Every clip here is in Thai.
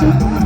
Bye.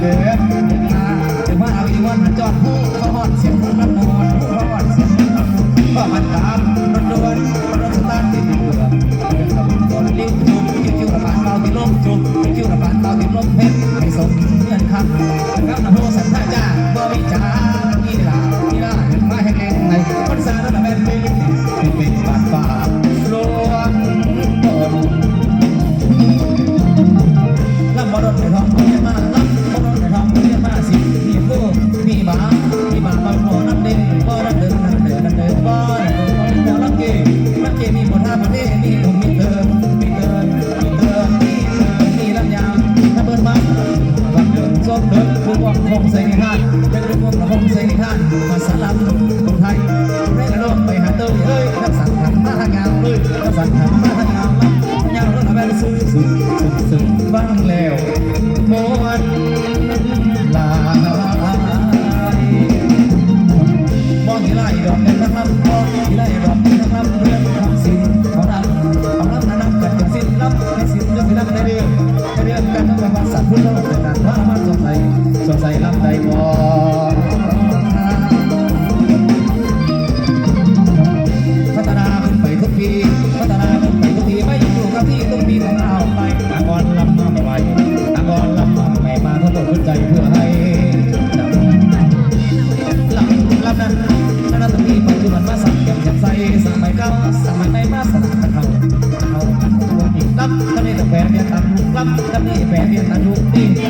เด้อจะว่าเอาอีวันมาจอดหูเขาอดเสียงหูน้ำนอนหูเขาอดเสียงหูน้ำนอนมันตามรถดนรถสตาร์ทติดเบื่อเดินขับรถลิ้วจุ่มคิ้วระบาดเบาที่ลมจุ่ชิวระบาดเบาที่ลมเพชรไปส่เงื่อนข้า วงคงสิงท่านเป็นรวงพงเสงท่านมาสลับคนไทยเร่ร่อนไปหาเต้ยเอ้ยนักสั่งทำหน้างามเลยนักสั่งทำหน้างามยาวรุ่นอาแบนซื้สุดสุดสุดบ้างแล้วโมวันลาบองที่ไล่ดอกเด่นนะครับบองที่ไล่ดอกเด่นนะครับเรื่องของสิ่งของรักของรักนะนักันสิ้นรับในสิ่งเรื่สิ่งรักในเรื่องในเรื่อการทำงานสัตว์พุ่งเล่าการว่ามาสจสัย สดใสลำใดบอพัฒนาขึ้นไปทุกปี พัฒนาขึ้นไปทุกปีไม่อยู่กับที่ทุกปีต้องเอาไปอากรลำมาใหม่อากรลำมาใหม่มาทั้งหมดขึ้ใจเพื่อให้ลำลำนั้นนั้นต้องมีปัจจุบันมาสั่งแก้มแจ่ใสสมัก่าสมัยมาสั่งเขาเขาลำทะเลตะแคงเมียนตันลุกลำทะเลแปเมียนตันลุกนี่